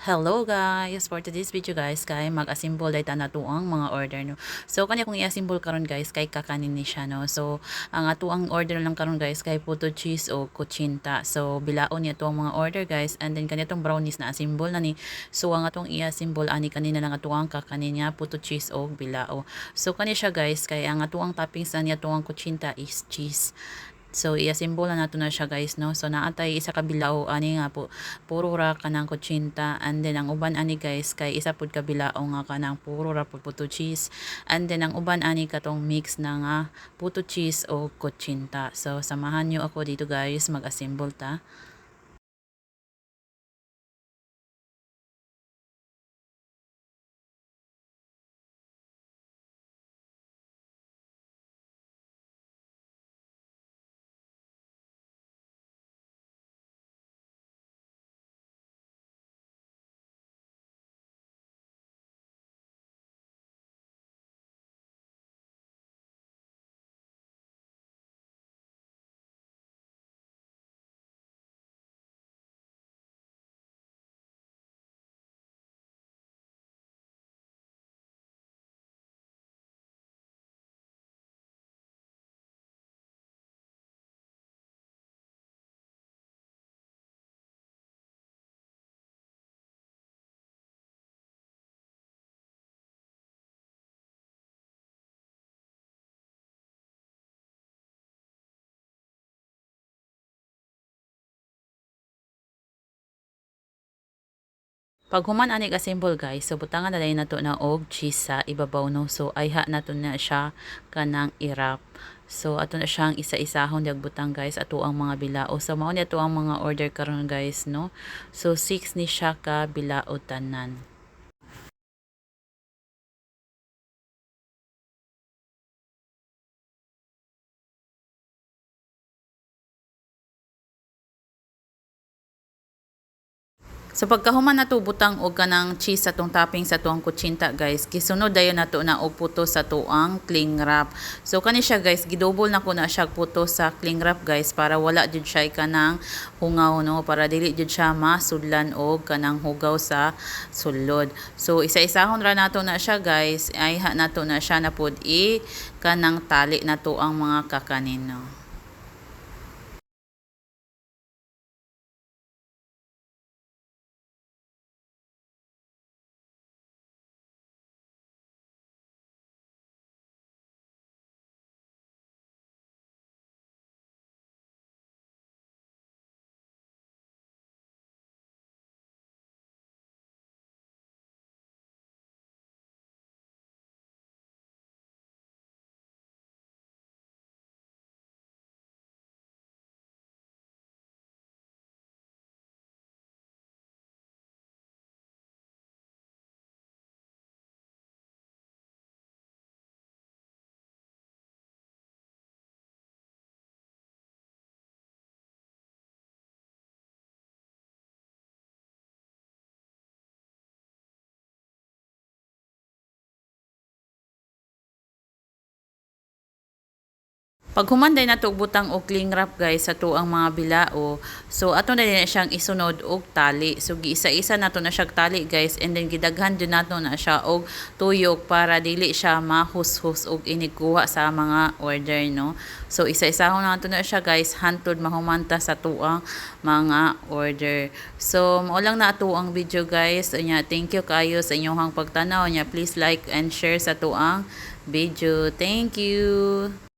Hello guys! For today's video guys, kay mag-assemble dahil ang mga order no. So kanya kung i-assemble karon guys, kay kakanin ni siya no. So ang atuang order lang karon guys kay puto cheese o kuchinta. So bilaon niya ang mga order guys and then kanya tong brownies na assemble na ni. So ang atong i-assemble ani kanina lang atuang kakanin niya puto cheese o bilao. So kanya siya guys kay ang atuang toppings na niya tuang kuchinta is cheese. So i-assemble na nato na siya guys no. So naatay isa ka bilao ani nga po puro ra kanang kutsinta and then ang uban ani guys kay isa pud ka bilao nga kanang puro ra pud puto cheese and then ang uban ani katong mix na nga puto cheese o kutsinta. So samahan niyo ako dito guys mag-assemble ta. Pag human ani ka symbol guys, so butangan na nato na og cheese sa ibabaw no. So ayha nato na siya kanang irap. So ato na siyang isa-isahon dag butang guys ato ang mga bilao. So mao ni ato ang mga order karon guys no. So 6 ni siya ka bilao tanan. So pagkahuman nato butang og kanang cheese sa tong topping sa tuang kutsinta guys, gisunod dayon nato na og puto sa tuang cling wrap. So kani siya guys, gidouble na ko na siya puto sa cling wrap guys para wala jud siya kanang hungaw no, para dili jud siya masudlan og kanang hugaw sa sulod. So isa-isahon ra nato na siya guys, ay nato na siya na pud i kanang tali nato ang mga kakanin no. Pag humanday na to butang og cling wrap guys sa tuang mga bilao. So ato na din siyang isunod og tali. So giisa-isa nato na siya tali guys and then gidaghan din nato na siya og tuyok para dili siya mahus-hus og iniguha sa mga order no. So isa-isahon nato na siya guys hantod mahumanta sa tuang mga order. So mao lang na ato ang video guys. Nya thank you kayo sa inyong pagtanaw nya please like and share sa tuang video. Thank you.